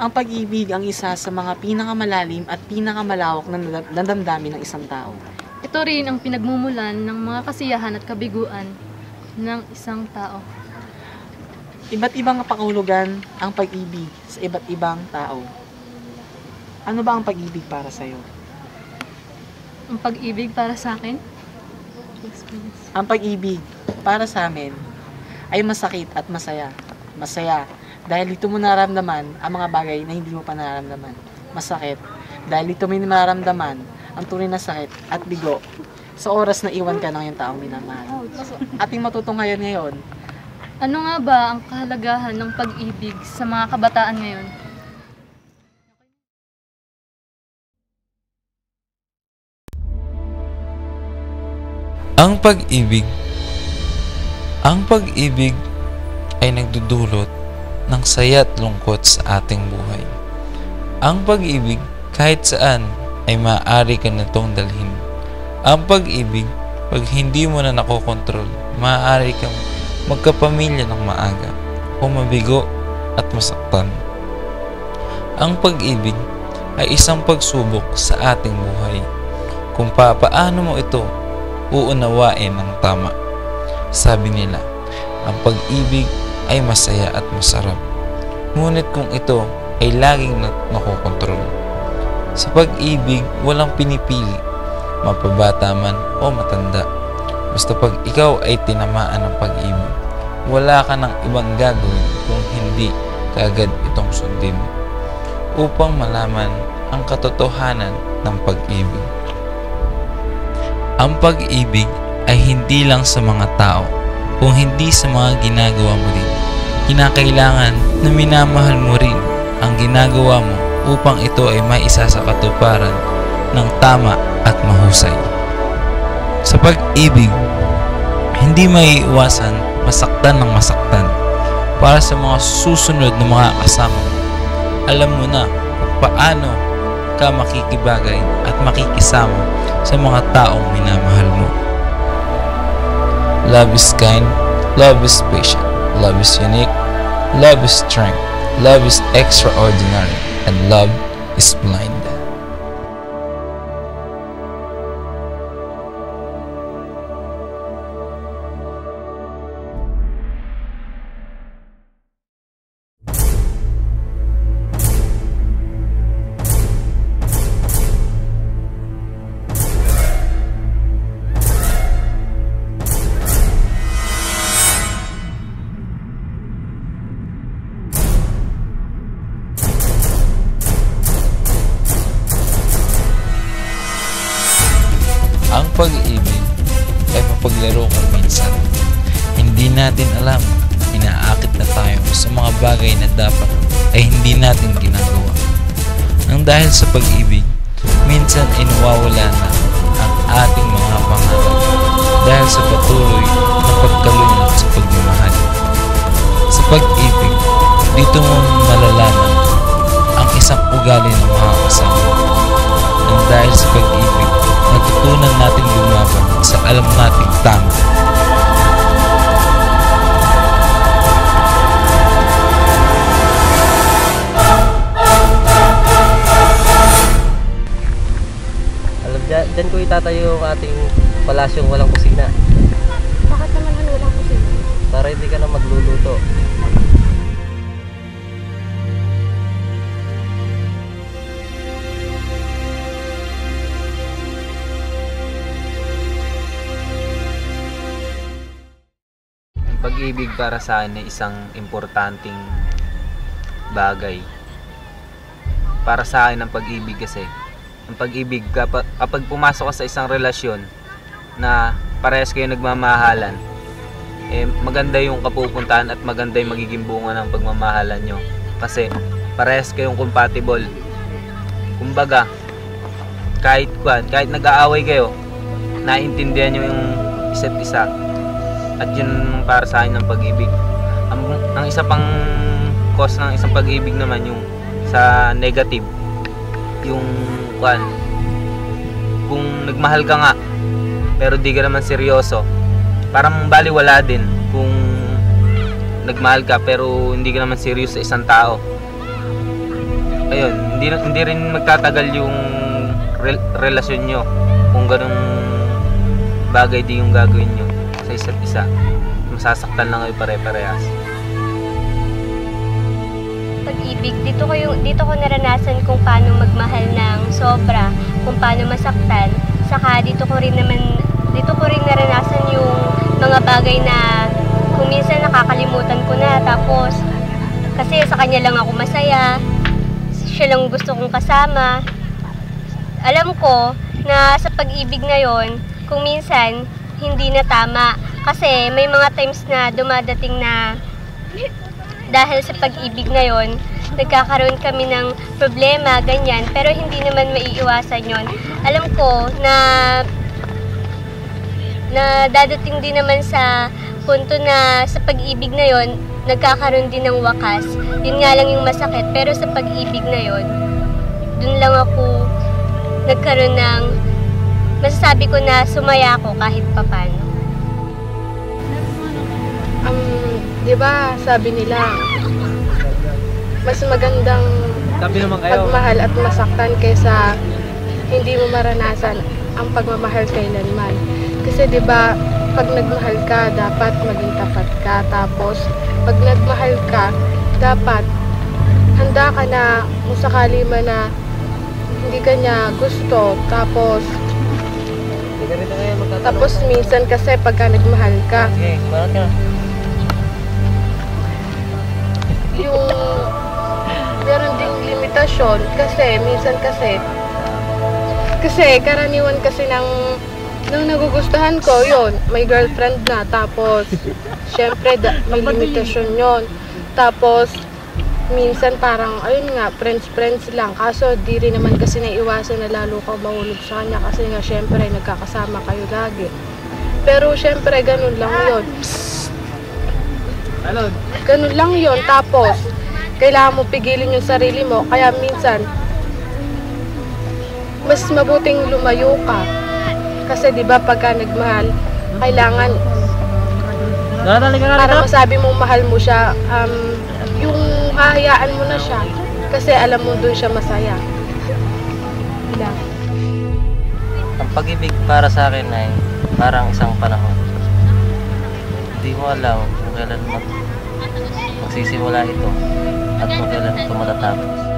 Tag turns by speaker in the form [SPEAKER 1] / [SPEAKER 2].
[SPEAKER 1] Ang pag-ibig ang isa sa mga pinakamalalim at pinakamalawak na nadam- nadamdamin ng isang tao.
[SPEAKER 2] Ito rin ang pinagmumulan ng mga kasiyahan at kabiguan ng isang tao.
[SPEAKER 1] Iba't ibang pakahulugan ang pag-ibig sa iba't ibang tao. Ano ba ang pag-ibig para sa'yo?
[SPEAKER 2] Ang pag-ibig para sa akin?
[SPEAKER 1] Ang pag-ibig para sa amin ay masakit at masaya. Masaya dahil dito mo nararamdaman ang mga bagay na hindi mo pa nararamdaman. Masakit dahil dito mo nararamdaman ang tunay na sakit at bigo sa oras na iwan ka ng iyong taong minamahal. Ating matutunghayan ngayon
[SPEAKER 2] Ano nga ba ang kahalagahan ng pag-ibig sa mga kabataan ngayon?
[SPEAKER 3] Ang pag-ibig Ang pag-ibig ay nagdudulot ng saya at lungkot sa ating buhay. Ang pag-ibig kahit saan ay maaari ka na itong dalhin. Ang pag-ibig, pag hindi mo na nakokontrol, maaari kang magkapamilya ng maaga o mabigo at masaktan. Ang pag-ibig ay isang pagsubok sa ating buhay kung papaano mo ito uunawain ng tama. Sabi nila, ang pag-ibig ay masaya at masarap. Ngunit kung ito ay laging na- nakokontrol. Sa pag-ibig, walang pinipili, mapabata man o matanda. Basta pag ikaw ay tinamaan ng pag-ibig, wala ka ng ibang gagawin kung hindi kaagad itong sundin upang malaman ang katotohanan ng pag-ibig. Ang pag-ibig ay hindi lang sa mga tao, kung hindi sa mga ginagawa mo rin. Kinakailangan na minamahal mo rin ang ginagawa mo upang ito ay maisa sa katuparan ng tama at mahusay. Sa pag-ibig, hindi may iwasan masaktan ng masaktan para sa mga susunod na mga kasama. Alam mo na kung paano ka makikibagay at makikisama sa mga taong minamahal mo. Love is kind, love is patient, love is unique, love is strength, love is extraordinary, and love is blind. Ay mapaglaro kung minsan. Hindi natin alam, inaakit na tayo sa mga bagay na dapat ay hindi natin ginagawa. Nang dahil sa pag-ibig, minsan ay nawawala na ang ating mga pangarap dahil sa patuloy na pagkalunod sa pagmamahal. Sa pag-ibig, dito mo malalaman ang isang ugali ng mga kasama. Nang dahil sa pag-ibig, natutunan natin lumaban sa alam nating tama.
[SPEAKER 4] Alam, dyan, ko itatayo ang ating palasyong walang kusina.
[SPEAKER 5] Bakit naman ano walang kusina?
[SPEAKER 4] Para hindi ka na magluluto.
[SPEAKER 6] Pag-ibig para sa akin ay isang importanteng bagay. Para sa akin ang pag-ibig kasi, ang pag-ibig kapag, pumasok ka sa isang relasyon na parehas kayo nagmamahalan, eh, maganda yung kapupuntahan at maganda yung magiging bunga ng pagmamahalan nyo. Kasi parehas kayong compatible. Kumbaga, kahit kwan, kahit nag-aaway kayo, naiintindihan nyo yung isa't isa. At yun para sa akin ng pag-ibig. Ang, ang isa pang cause ng isang pag-ibig naman yung sa negative. Yung kwan, kung nagmahal ka nga, pero di ka naman seryoso, parang baliwala din kung nagmahal ka pero hindi ka naman serious sa isang tao. Ayun, hindi, hindi rin magtatagal yung rel- relasyon nyo kung ganun bagay di yung gagawin nyo sa isa't isa. Masasaktan lang kayo pare-parehas.
[SPEAKER 5] Pag-ibig, dito ko, dito ko naranasan kung paano magmahal ng sobra, kung paano masaktan. Saka dito ko rin naman, dito ko rin naranasan yung mga bagay na kung minsan nakakalimutan ko na. Tapos, kasi sa kanya lang ako masaya, siya lang gusto kong kasama. Alam ko na sa pag-ibig na yon, kung minsan hindi na tama. Kasi may mga times na dumadating na dahil sa pag-ibig na yon, nagkakaroon kami ng problema, ganyan, pero hindi naman maiiwasan yon. Alam ko na na dadating din naman sa punto na sa pag-ibig na yon, nagkakaroon din ng wakas. Yun nga lang yung masakit, pero sa pag-ibig na yon, dun lang ako nagkaroon ng masasabi ko na sumaya ako kahit papano.
[SPEAKER 7] Um, di ba sabi nila, mas magandang
[SPEAKER 4] Sabi naman kayo,
[SPEAKER 7] pagmahal at masaktan kaysa hindi mo maranasan ang pagmamahal kailanman. Kasi 'di ba, pag nagmahal ka, dapat maging tapat ka. Tapos pag nagmahal ka, dapat handa ka na kung sakali man na hindi ka niya gusto. Tapos
[SPEAKER 4] ganito kayo magtatanong.
[SPEAKER 7] tapos minsan kasi pagka nagmahal ka,
[SPEAKER 4] Sige, bakit ka?
[SPEAKER 7] yung meron ding limitasyon kasi minsan kasi kasi karaniwan kasi ng nung nagugustuhan ko yon may girlfriend na tapos syempre da, may limitasyon yon tapos minsan parang ayun nga friends friends lang. Kaso di rin naman kasi naiwasan na lalo ka mahulog sa kanya kasi nga syempre nagkakasama kayo lagi. Pero syempre ganun lang yon Ganun lang yon Tapos, kailangan mo pigilin yung sarili mo. Kaya minsan, mas mabuting lumayo ka. Kasi di ba pagka nagmahal, kailangan
[SPEAKER 4] Nakatali ka
[SPEAKER 7] para masabi mong mahal mo siya, um, yung hahayaan mo na siya. Kasi alam mo doon siya masaya. Lang.
[SPEAKER 4] Ang pag-ibig para sa akin ay parang isang panahon. Hindi mo alam kung kailan mag magsisimula ito at kung kailan ito matatapos.